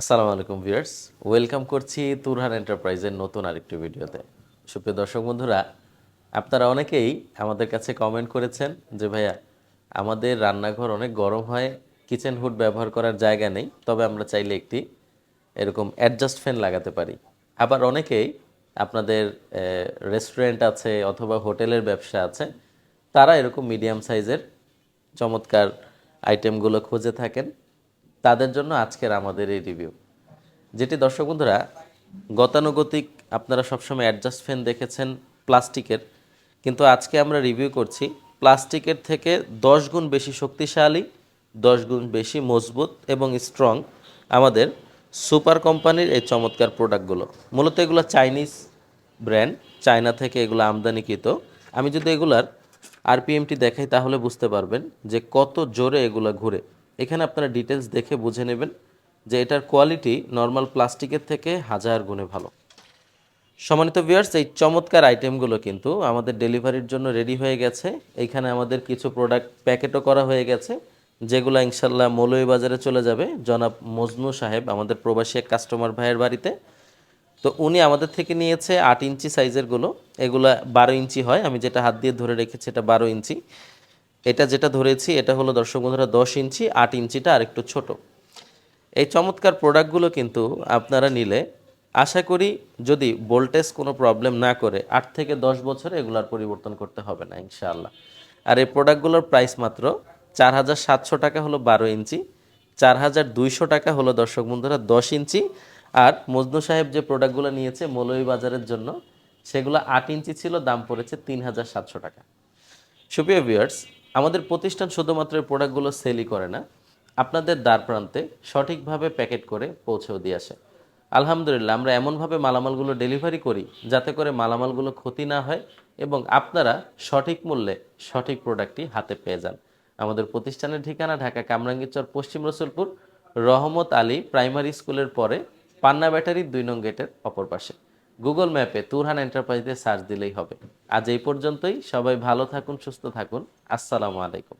আসসালামু আলাইকুম viewers, welcome করছি তুরহান এন্টারপ্রাইজের নতুন আরেকটি ভিডিওতে। সুপ্রিয় দর্শক বন্ধুরা, আপনারা অনেকেই আমাদের কাছে কমেন্ট করেছেন যে, ভাইয়া, আমাদের রান্নাঘর অনেক গরম হয় কিচেন হুড ব্যবহার করার জায়গা নেই, তবে আমরা চাইলে একটি এরকম অ্যাডজাস্ট ফ্যান লাগাতে পারি। আবার অনেকেই আপনাদের রেস্টুরেন্ট আছে অথবা হোটেলের ব্যবসা আছে, তারা এরকম মিডিয়াম সাইজের চমৎকার আইটেমগুলো খুঁজে থাকেন। তাদের জন্য আজকের আমাদের এই রিভিউ যেটি দর্শক বন্ধুরা, গতানুগতিক আপনারা সবসময় অ্যাডজাস্ট ফ্যান দেখেছেন প্লাস্টিকের, কিন্তু আজকে আমরা রিভিউ করছি প্লাস্টিকের থেকে দশ গুণ বেশি শক্তিশালী, দশ গুণ বেশি মজবুত এবং স্ট্রং আমাদের সুপার কোম্পানির এই চমৎকার প্রোডাক্টগুলো মূলত এগুলো চাইনিজ ব্র্যান্ড চায়না থেকে এগুলো আমদানিকৃত। আমি যদি এগুলার আরপিএমটি দেখাই তাহলে বুঝতে পারবেন যে কত জোরে এগুলো ঘুরে। এখানে আপনারা ডিটেলস দেখে বুঝে নেবেন যে এটার কোয়ালিটি নর্মাল প্লাস্টিকের থেকে হাজার গুণে ভালো। সম্মানিত ভিউয়ার্স এই চমৎকার আইটেমগুলো কিন্তু আমাদের ডেলিভারির জন্য রেডি হয়ে গেছে। এইখানে আমাদের কিছু প্রোডাক্ট প্যাকেটও করা হয়ে গেছে, যেগুলো ইনশাল্লাহ মৌলভীবাজারে চলে যাবে। জনাব মজনু সাহেব, আমাদের প্রবাসী এক কাস্টমার ভাইয়ের বাড়িতে। তো উনি আমাদের থেকে নিয়েছে আট ইঞ্চি সাইজেরগুলো এগুলো বারো ইঞ্চি হয়। আমি যেটা হাত দিয়ে ধরে রেখেছি, এটা বারো ইঞ্চি। এটা যেটা ধরেছি, এটা হলো দর্শক বন্ধুরা দশ ইঞ্চি, আট ইঞ্চিটা আরেকটু ছোট। এই চমৎকার প্রোডাক্টগুলো কিন্তু আপনারা নিলে আশা করি যদি ভোল্টেজ কোনো প্রবলেম না করে, আট থেকে দশ বছরে এগুলার পরিবর্তন করতে হবে না, ইনশাআল্লাহ। আর এই প্রোডাক্টগুলোর প্রাইস মাত্র চার হাজার সাতশো টাকা হলো বারো ইঞ্চি, চার হাজার দুইশো টাকা হলো দর্শক বন্ধুরা দশ ইঞ্চি। আর মজনু সাহেব যে প্রোডাক্টগুলো নিয়েছে মৌলভীবাজারের জন্য, সেগুলো আট ইঞ্চি ছিল, দাম পড়েছে তিন হাজার সাতশো টাকা। সুপ্রিয় ভিউয়ার্স আমাদের প্রতিষ্ঠান শুধুমাত্র প্রোডাক্টগুলো সেলই করে না, আপনাদের দ্বার প্রান্তে সঠিকভাবে প্যাকেট করে পৌঁছেও দিয়ে আসে। আলহামদুলিল্লাহ, আমরা এমনভাবে মালামালগুলো ডেলিভারি করি যাতে করে মালামালগুলো ক্ষতি না হয় এবং আপনারা সঠিক মূল্যে সঠিক প্রোডাক্টটি হাতে পেয়ে যান। আমাদের প্রতিষ্ঠানের ঠিকানা ঢাকা কামরাঙ্গীরচর পশ্চিম রসুলপুর, রহমত আলী প্রাইমারি স্কুলের পরে পান্না ব্যাটারির দুই নং গেটের অপর পাশে। গুগল ম্যাপে তুরহান এন্টারপ্রাইজে সার্চ দিলেই হবে। আজ এই পর্যন্তই। সবাই ভালো থাকুন, সুস্থ থাকুন। আসসালামু আলাইকুম।